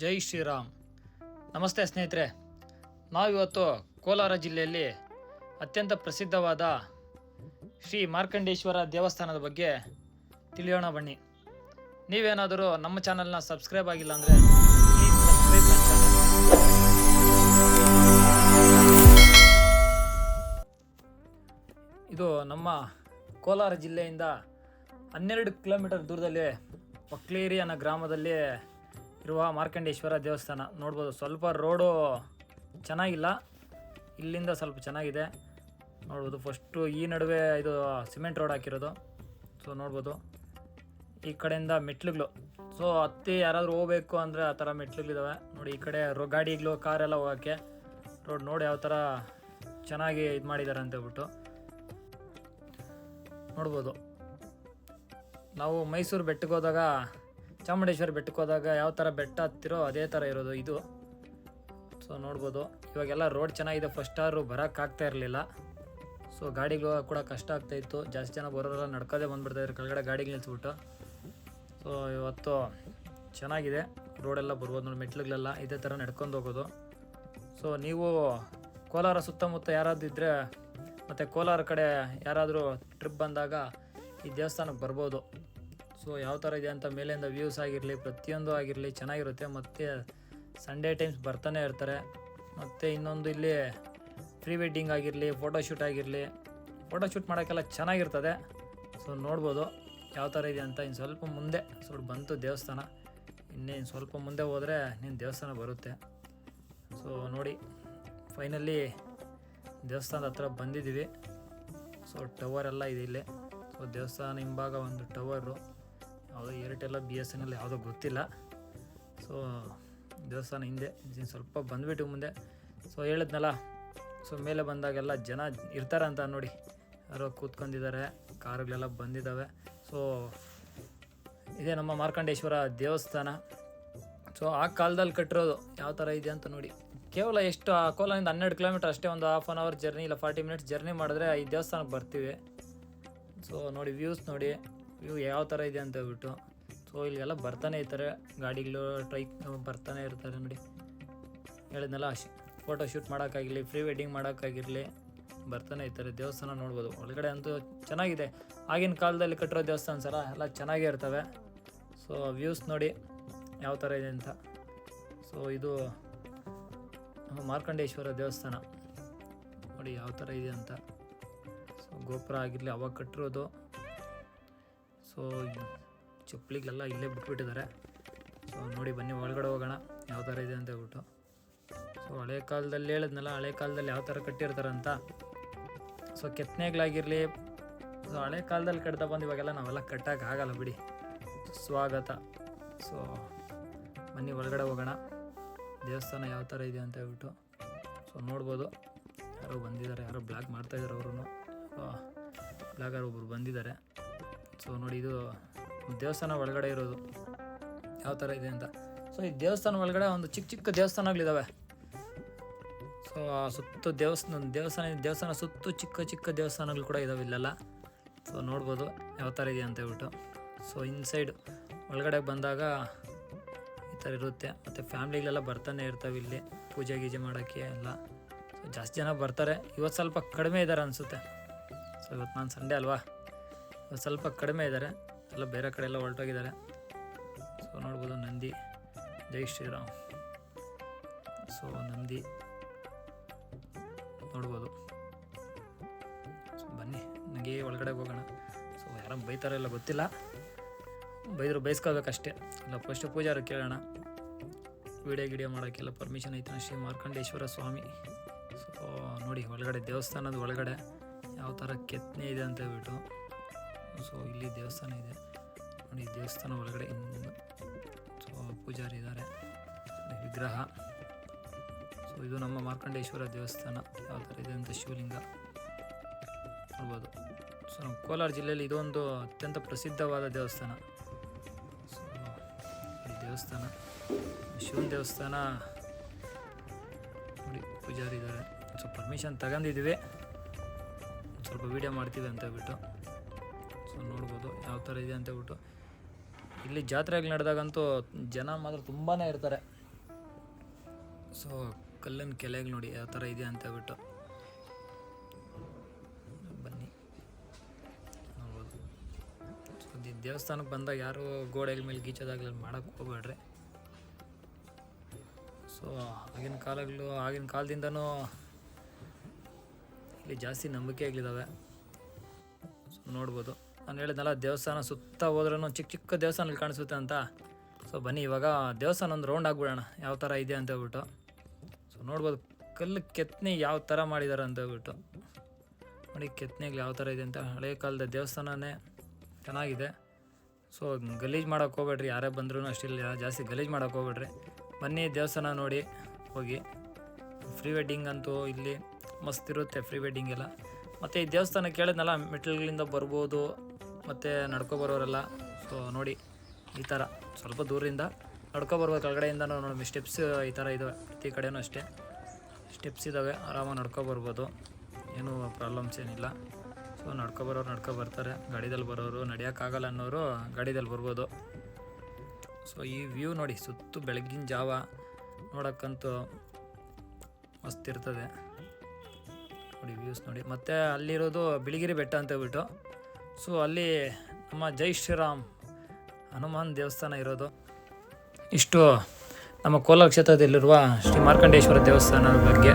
ಜೈ ಶ್ರೀರಾಮ್. ನಮಸ್ತೆ ಸ್ನೇಹಿತರೆ. ನಾವಿವತ್ತು ಕೋಲಾರ ಜಿಲ್ಲೆಯಲ್ಲಿ ಅತ್ಯಂತ ಪ್ರಸಿದ್ಧವಾದ ಶ್ರೀ ಮಾರ್ಕಂಡೇಶ್ವರ ದೇವಸ್ಥಾನದ ಬಗ್ಗೆ ತಿಳಿಯೋಣ ಬನ್ನಿ. ನೀವೇನಾದರೂ ನಮ್ಮ ಚಾನಲ್ನ ಸಬ್ಸ್ಕ್ರೈಬ್ ಆಗಿಲ್ಲ ಅಂದರೆ ಇದು ನಮ್ಮ ಕೋಲಾರ ಜಿಲ್ಲೆಯಿಂದ ಹನ್ನೆರಡು ಕಿಲೋಮೀಟರ್ ದೂರದಲ್ಲಿ ಒಕ್ಲೇರಿ ಅನ್ನೋ ಗ್ರಾಮದಲ್ಲಿ ಇರುವ ಮಾರ್ಕಂಡೇಶ್ವರ ದೇವಸ್ಥಾನ. ನೋಡ್ಬೋದು ಸ್ವಲ್ಪ ರೋಡು ಚೆನ್ನಾಗಿಲ್ಲ. ಇಲ್ಲಿಂದ ಸ್ವಲ್ಪ ಚೆನ್ನಾಗಿದೆ. ನೋಡ್ಬೋದು ಫಸ್ಟು ಈ ನಡುವೆ ಇದು ಸಿಮೆಂಟ್ ರೋಡ್ ಹಾಕಿರೋದು. ಸೊ ನೋಡ್ಬೋದು. ಈ ಕಡೆಯಿಂದ ಮೆಟ್ಲುಗಳು. ಸೊ ಹತ್ತಿ ಯಾರಾದರೂ ಹೋಗ್ಬೇಕು ಅಂದರೆ ಆ ಥರ ಮೆಟ್ಲುಗಳಿದ್ದಾವೆ ನೋಡಿ, ಈ ಕಡೆ ರೋ, ಗಾಡಿಗಳು, ಕಾರೆಲ್ಲ ಹೋಗೋಕ್ಕೆ. ರೋಡ್ ನೋಡಿ ಯಾವ ಥರ ಚೆನ್ನಾಗಿ ಇದು ಮಾಡಿದ್ದಾರೆ ಅಂತ ಹೇಳ್ಬಿಟ್ಟು. ನೋಡ್ಬೋದು. ನಾವು ಮೈಸೂರು ಬೆಟ್ಟಕ್ಕೆ ಹೋದಾಗ ಚಾಮುಂಡೇಶ್ವರಿ ಬೆಟ್ಟಕ್ಕೆ ಹೋದಾಗ ಯಾವ ಥರ ಬೆಟ್ಟ ಹತ್ತಿರೋ ಅದೇ ಥರ ಇರೋದು ಇದು. ಸೊ ನೋಡ್ಬೋದು. ಇವಾಗೆಲ್ಲ ರೋಡ್ ಚೆನ್ನಾಗಿದೆ. ಫಸ್ಟ್ ಆರು ಬರೋಕ್ಕಾಗ್ತಾ ಇರಲಿಲ್ಲ. ಸೊ ಗಾಡಿಗಳು ಕೂಡ ಕಷ್ಟ ಆಗ್ತಾ ಇತ್ತು. ಜಾಸ್ತಿ ಜನ ಬರೋರೆಲ್ಲ ನಡ್ಕೋದೇ ಬಂದ್ಬಿಡ್ತಾಯಿದ್ರು ಕೆಳಗಡೆ ಗಾಡಿಗೆ ನಿಲ್ಸ್ಬಿಟ್ಟು. ಸೊ ಇವತ್ತು ಚೆನ್ನಾಗಿದೆ. ರೋಡೆಲ್ಲ ಬರ್ಬೋದು ನೋಡಿ ಮೆಟ್ಲುಗಳೆಲ್ಲ ಇದೇ ಥರ ನಡ್ಕೊಂಡು ಹೋಗೋದು. ಸೊ ನೀವು ಕೋಲಾರ ಸುತ್ತಮುತ್ತ ಯಾರಾದ್ರೂ ಇದ್ದರೆ ಮತ್ತು ಕೋಲಾರ ಕಡೆ ಯಾರಾದರೂ ಟ್ರಿಪ್ ಬಂದಾಗ ಈ ದೇವಸ್ಥಾನಕ್ಕೆ ಬರ್ಬೋದು. ಸೊ ಯಾವ ಥರ ಇದೆ ಅಂತ ಮೇಲಿಂದ ವ್ಯೂಸ್ ಆಗಿರಲಿ, ಪ್ರತಿಯೊಂದು ಆಗಿರಲಿ ಚೆನ್ನಾಗಿರುತ್ತೆ. ಮತ್ತು ಸಂಡೇ ಟೈಮ್ಸ್ ಬರ್ತಾನೆ ಇರ್ತಾರೆ. ಮತ್ತು ಇನ್ನೊಂದು ಇಲ್ಲಿ ಪ್ರೀ ವೆಡ್ಡಿಂಗ್ ಆಗಿರಲಿ ಫೋಟೋಶೂಟ್ ಆಗಿರಲಿ ಫೋಟೋಶೂಟ್ ಮಾಡೋಕ್ಕೆಲ್ಲ ಚೆನ್ನಾಗಿರ್ತದೆ. ಸೊ ನೋಡ್ಬೋದು ಯಾವ ಥರ ಇದೆ ಅಂತ ಇನ್ನು ಸ್ವಲ್ಪ ಮುಂದೆ. ಸ್ವಲ್ಪ ಬಂತು ದೇವಸ್ಥಾನ. ಇನ್ನೇನು ಸ್ವಲ್ಪ ಮುಂದೆ ಹೋದರೆ ನೀನು ದೇವಸ್ಥಾನ ಬರುತ್ತೆ. ಸೊ ನೋಡಿ ಫೈನಲಿ ದೇವಸ್ಥಾನದ ಹತ್ರ ಬಂದಿದ್ದೀವಿ. ಸೊ ಟವರ್ ಎಲ್ಲ ಇದೆ ಇಲ್ಲಿ. ಸೊ ದೇವಸ್ಥಾನ ಹಿಂಭಾಗ ಒಂದು ಟವರು ಯಾವುದೋ ಏರ್ಟೆಲ್ಲ ಬಿ ಎಸ್ ಎನ್ ಎಲ್ ಯಾವುದೋ ಗೊತ್ತಿಲ್ಲ. ಸೊ ದೇವಸ್ಥಾನ ಹಿಂದೆ ಸ್ವಲ್ಪ ಬಂದುಬಿಟ್ಟು ಮುಂದೆ. ಸೊ ಹೇಳಿದ್ನಲ್ಲ ಸೊ ಮೇಲೆ ಬಂದಾಗೆಲ್ಲ ಜನ ಇರ್ತಾರಂತ ನೋಡಿ. ಯಾರೋ ಕೂತ್ಕೊಂಡಿದ್ದಾರೆ, ಕಾರುಗಳೆಲ್ಲ ಬಂದಿದ್ದಾವೆ. ಸೊ ಇದೇ ನಮ್ಮ ಮಾರ್ಕಂಡೇಶ್ವರ ದೇವಸ್ಥಾನ. ಸೊ ಆ ಕಾಲದಲ್ಲಿ ಕಟ್ಟಿರೋದು ಯಾವ ಥರ ಇದೆ ಅಂತ ನೋಡಿ. ಕೇವಲ ಎಷ್ಟು, ಆ ಕೋಲಿಂದ ಹನ್ನೆರಡು ಕಿಲೋಮೀಟರ್ ಅಷ್ಟೇ ಒಂದು ಹಾಫ್ ಆನ್ ಅವರ್ ಜರ್ನಿ ಇಲ್ಲ ಫಾರ್ಟಿ ಮಿನಿಟ್ಸ್ ಜರ್ನಿ ಮಾಡಿದ್ರೆ ಈ ದೇವಸ್ಥಾನಕ್ಕೆ ಬರ್ತೀವಿ. ಸೊ ನೋಡಿ ವ್ಯೂಸ್ ನೋಡಿ. ವ್ಯೂ ಯಾವ ಥರ ಇದೆ ಅಂತ ಹೇಳ್ಬಿಟ್ಟು. ಸೊ ಇಲ್ಲಿಗೆಲ್ಲ ಬರ್ತಾನೆ ಇರ್ತಾರೆ. ಗಾಡಿಗಳು ಟ್ರೈಕ್ ಬರ್ತಾನೆ ಇರ್ತಾರೆ ನೋಡಿ. ಹೇಳಿದ್ನಲ್ಲ ಫೋಟೋ ಶೂಟ್ ಮಾಡೋಕ್ಕಾಗಿರಲಿ ಪ್ರೀ ವೆಡ್ಡಿಂಗ್ ಮಾಡೋಕ್ಕಾಗಿರಲಿ ಬರ್ತಾನೆ ಇರ್ತಾರೆ. ದೇವಸ್ಥಾನ ನೋಡ್ಬೋದು. ಒಳಗಡೆ ಅಂತೂ ಚೆನ್ನಾಗಿದೆ. ಆಗಿನ ಕಾಲದಲ್ಲಿ ಕಟ್ಟಿರೋ ದೇವಸ್ಥಾನ ಸರ, ಎಲ್ಲ ಚೆನ್ನಾಗೇ ಇರ್ತವೆ. ಸೊ ವ್ಯೂಸ್ ನೋಡಿ ಯಾವ ಥರ ಇದೆ ಅಂತ. ಸೊ ಇದು ಮಾರ್ಕಂಡೇಶ್ವರ ದೇವಸ್ಥಾನ. ನೋಡಿ ಯಾವ ಥರ ಇದೆ ಅಂತ. ಸೊ ಗೋಪುರ ಆಗಿರಲಿ, ಅವಾಗ ಕಟ್ಟಿರೋದು. ಸೊ ಚಪ್ಪಲಿಗೆಲ್ಲ ಇಲ್ಲೇ ಬಿಟ್ಬಿಟ್ಟಿದ್ದಾರೆ. ಸೊ ನೋಡಿ, ಬನ್ನಿ, ಒಳಗಡೆ ಹೋಗೋಣ. ಯಾವ ಥರ ಇದೆ ಅಂತ ಹೇಳ್ಬಿಟ್ಟು. ಸೊ ಹಳೆ ಕಾಲದಲ್ಲಿ ಹೇಳಿದ್ನಲ್ಲ, ಹಳೆ ಕಾಲದಲ್ಲಿ ಯಾವ ಥರ ಕಟ್ಟಿರ್ತಾರಂತ ಸೊ ಕೆತ್ತನೆಗಳಾಗಿರಲಿ, ಸೊ ಹಳೆ ಕಾಲದಲ್ಲಿ ಕಟ್ತಾ ಬಂದು ಇವಾಗೆಲ್ಲ ನಾವೆಲ್ಲ ಕಟ್ಟಕ್ಕೆ ಆಗಲ್ಲ ಬಿಡಿ. ಸ್ವಾಗತ. ಸೊ ಬನ್ನಿ, ಒಳಗಡೆ ಹೋಗೋಣ. ದೇವಸ್ಥಾನ ಯಾವ ಥರ ಇದೆ ಅಂತ ಹೇಳ್ಬಿಟ್ಟು. ಸೊ ನೋಡ್ಬೋದು. ಯಾರೋ ಬಂದಿದ್ದಾರೆ, ಯಾರೋ ಬ್ಲಾಗ್ ಮಾಡ್ತಾಯಿದ್ದಾರೆ ಅವರು ಬ್ಲಾಗರ್ ಒಬ್ಬರು ಬಂದಿದ್ದಾರೆ. ಸೊ ನೋಡಿ, ಇದು ದೇವಸ್ಥಾನ ಒಳಗಡೆ ಇರೋದು. ಯಾವ ಥರ ಇದೆ ಅಂತ. ಸೊ ಈ ದೇವಸ್ಥಾನ ಒಳಗಡೆ ಒಂದು ಚಿಕ್ಕ ಚಿಕ್ಕ ದೇವಸ್ಥಾನಗಳಿದ್ದಾವೆ ಸೊ ಸುತ್ತು ದೇವಸ್ಥಾನ ದೇವಸ್ಥಾನ ದೇವಸ್ಥಾನ ಸುತ್ತು ಚಿಕ್ಕ ಚಿಕ್ಕ ದೇವಸ್ಥಾನಗಳು ಕೂಡ ಇದಾವೆ ಇಲ್ಲೆಲ್ಲ. ಸೊ ನೋಡ್ಬೋದು ಯಾವ ಥರ ಇದೆ ಅಂತ ಹೇಳ್ಬಿಟ್ಟು. ಸೊ ಇನ್ಸೈಡ್ ಒಳಗಡೆ ಬಂದಾಗ ಈ ಥರ ಇರುತ್ತೆ. ಮತ್ತು ಫ್ಯಾಮ್ಲಿಗಳೆಲ್ಲ ಬರ್ತಾನೆ ಇರ್ತವೆ ಇಲ್ಲಿ, ಪೂಜೆ ಗೀಜೆ ಮಾಡೋಕ್ಕೆ ಎಲ್ಲ. ಜಾಸ್ತಿ ಜನ ಬರ್ತಾರೆ. ಇವತ್ತು ಸ್ವಲ್ಪ ಕಡಿಮೆ ಇದ್ದಾರೆ ಅನಿಸುತ್ತೆ. ಸೊ ಇವತ್ತು ನಾನು ಸಂಡೇ ಅಲ್ವಾ? ಸ್ವಲ್ಪ ಕಡಿಮೆ ಇದ್ದಾರೆ. ಎಲ್ಲ ಬೇರೆ ಕಡೆ ಎಲ್ಲ ಹೊರಟೋಗಿದ್ದಾರೆ. ಸೊ ನೋಡ್ಬೋದು ನಂದಿ. ಜೈ ಶ್ರೀರಾಮ್. ಸೊ ನಂದಿ. ನೋಡ್ಬೋದು. ಬನ್ನಿ. ನನಗೆ ಒಳಗಡೆ ಹೋಗೋಣ. ಸೊ ಯಾರು ಬೈತಾರೋ ಗೊತ್ತಿಲ್ಲ. ಬೈದರು ಬೈಸ್ಕೋಬೇಕಷ್ಟೇ ಇಲ್ಲ ಫಸ್ಟ್ ಪೂಜಾರು ಕೇಳೋಣ. ವಿಡಿಯೋ ಗಿಡಿಯೋ ಮಾಡೋಕ್ಕೆಲ್ಲ ಪರ್ಮಿಷನ್ ಐತೆ ಶ್ರೀ ಮಾರ್ಕಂಡೇಶ್ವರ ಸ್ವಾಮಿ. ಸೊ ನೋಡಿ, ಒಳಗಡೆ ದೇವಸ್ಥಾನದ ಒಳಗಡೆ ಯಾವ ಥರ ಕೆತ್ತನೆ ಇದೆ ಅಂತ ಹೇಳ್ಬಿಟ್ಟು. ಸೊ ಇಲ್ಲಿ ದೇವಸ್ಥಾನ ಇದೆ. ನೋಡಿ, ದೇವಸ್ಥಾನ ಒಳಗಡೆ ಸೊ ಪೂಜಾರಿ ಇದ್ದಾರೆ ವಿಗ್ರಹ. ಸೊ ಇದು ನಮ್ಮ ಮಾರ್ಕಂಡೇಶ್ವರ ದೇವಸ್ಥಾನ. ಯಾವ ಥರ ಇದೆ ಅಂತ ಶಿವಲಿಂಗ ನೋಡ್ಬೋದು. ಸೊ ನಮ್ಮ ಕೋಲಾರ ಜಿಲ್ಲೆಯಲ್ಲಿ ಇದೊಂದು ಅತ್ಯಂತ ಪ್ರಸಿದ್ಧವಾದ ದೇವಸ್ಥಾನ. ಸೊ ಈ ದೇವಸ್ಥಾನ, ಶಿವನ ದೇವಸ್ಥಾನ. ನೋಡಿ, ಪೂಜಾರಿ ಇದ್ದಾರೆ ಸೊ ಪರ್ಮಿಷನ್ ತಗೊಂಡಿದ್ದೀವಿ. ಸ್ವಲ್ಪ ವೀಡಿಯೋ ಮಾಡ್ತೀವಿ ಅಂತ ಹೇಳ್ಬಿಟ್ಟು. ಸೊ ನೋಡ್ಬೋದು, ಯಾವ ಥರ ಇದೆ ಅಂತ ಹೇಳ್ಬಿಟ್ಟು. ಇಲ್ಲಿ ಜಾತ್ರೆಗಳು ನಡೆದಾಗಂತೂ ಜನ ಮಾತ್ರ ತುಂಬಾ ಇರ್ತಾರೆ. ಸೊ ಕಲ್ಲಿನ ಕೆಲೆಗೆ ನೋಡಿ ಯಾವ ಥರ ಇದೆ ಅಂತ ಹೇಳ್ಬಿಟ್ಟು. ಬನ್ನಿ. ನೋಡ್ಬೋದು. ಸೊ ದೇವಸ್ಥಾನಕ್ಕೆ ಬಂದಾಗ ಯಾರು ಗೋಡೆಗಳ ಮೇಲೆ ಗೀಚೋದಾಗಲಿ ಮಾಡೋಕ್ಕೆ ಹೋಗ್ಬೇಡ್ರಿ. ಸೊ ಆಗಿನ ಕಾಲಗಳು, ಆಗಿನ ಕಾಲದಿಂದನೂ ಇಲ್ಲಿ ಜಾಸ್ತಿ ನಂಬಿಕೆಗಳಿದ್ದಾವೆ ನೋಡ್ಬೋದು. ನಾನು ಹೇಳಿದ್ನಲ್ಲ, ದೇವಸ್ಥಾನ ಸುತ್ತ ಹೋದ್ರೂ ಚಿಕ್ಕ ಚಿಕ್ಕ ದೇವಸ್ಥಾನಲ್ಲಿ ಕಾಣಿಸುತ್ತೆ ಅಂತ. ಸೊ ಬನ್ನಿ, ಇವಾಗ ದೇವಸ್ಥಾನ ಒಂದು ರೌಂಡ್ ಆಗಿಬಿಡೋಣ. ಯಾವ ಥರ ಇದೆ ಅಂತ ಹೇಳ್ಬಿಟ್ಟು. ಸೊ ನೋಡ್ಬೋದು, ಕಲ್ಲು ಕೆತ್ತನೆ ಯಾವ ಥರ ಮಾಡಿದ್ದಾರೆ ಅಂತ ಹೇಳ್ಬಿಟ್ಟು. ನೋಡಿ, ಕೆತ್ತನೆಗಳು ಯಾವ ಥರ ಇದೆ ಅಂತ. ಹಳೆ ಕಾಲದ ದೇವಸ್ಥಾನವೇ ಚೆನ್ನಾಗಿದೆ. ಸೊ ಗಲೀಜು ಮಾಡೋಕೆ ಹೋಗ್ಬೇಡ್ರಿ, ಯಾರೇ ಬಂದ್ರೂ ಅಷ್ಟಿಲ್ಲ ಜಾಸ್ತಿ ಗಲೀಜು ಮಾಡೋಕೆ ಹೋಗ್ಬೇಡ್ರಿ. ಬನ್ನಿ, ದೇವಸ್ಥಾನ ನೋಡಿ, ಹೋಗಿ. ಫ್ರೀ ವೆಡ್ಡಿಂಗ್ ಅಂತೂ ಇಲ್ಲಿ ಮಸ್ತ್ ಇರುತ್ತೆ ಫ್ರೀ ವೆಡ್ಡಿಂಗ್ ಎಲ್ಲ. ಮತ್ತು ಈ ದೇವಸ್ಥಾನ ಕೇಳಿದ್ನಲ್ಲ ಮೆಟ್ಲುಗಳಿಂದ ಬರ್ಬೋದು ಮತ್ತು ನಡ್ಕೊ ಬರೋರೆಲ್ಲ. ಸೊ ನೋಡಿ, ಈ ಥರ ಸ್ವಲ್ಪ ದೂರದಿಂದ ನಡ್ಕೊ ಬರ್ಬೋದು ಕೆಳಗಡೆಯಿಂದ ನೋಡಿ ಸ್ಟೆಪ್ಸ್ ಈ ಥರ ಇದ್ದಾವೆ ಪ್ರತಿ ಕಡೆಯೂ ಅಷ್ಟೇ. ಸ್ಟೆಪ್ಸ್ ಇದ್ದಾವೆ ಆರಾಮಾಗಿ ನಡ್ಕೊ ಬರ್ಬೋದು. ಏನೂ ಪ್ರಾಬ್ಲಮ್ಸ್ ಏನಿಲ್ಲ. ಸೊ ನಡ್ಕೊ ಬರೋರು ನಡ್ಕೊ ಬರ್ತಾರೆ. ಗಾಡಿದಲ್ಲಿ ಬರೋರು ನಡೆಯೋಕ್ಕಾಗಲ್ಲ ಅನ್ನೋರು ಗಾಡಿದಲ್ಲಿ ಬರ್ಬೋದು. ಸೊ ಈ ವ್ಯೂ ನೋಡಿ, ಸುತ್ತು ಬೆಳಗ್ಗಿನ ಜಾವ ನೋಡೋಕ್ಕಂತೂ ಮಸ್ತ್ ಇರ್ತದೆ. ನೋಡಿ, ವ್ಯೂಸ್ ನೋಡಿ. ಮತ್ತು ಅಲ್ಲಿರೋದು ಬಿಳಿಗಿರಿ ಬೆಟ್ಟ ಅಂತ ಹೇಳ್ಬಿಟ್ಟು ಸೊ ಅಲ್ಲಿ ನಮ್ಮ ಜೈ ಶ್ರೀರಾಮ್ ಹನುಮಾನ್ ದೇವಸ್ಥಾನ ಇರೋದು. ಇಷ್ಟು ನಮ್ಮ ಕೋಲಾರ ಕ್ಷೇತ್ರದಲ್ಲಿರುವ ಶ್ರೀ ಮಾರ್ಕಂಡೇಶ್ವರ ದೇವಸ್ಥಾನದ ಬಗ್ಗೆ.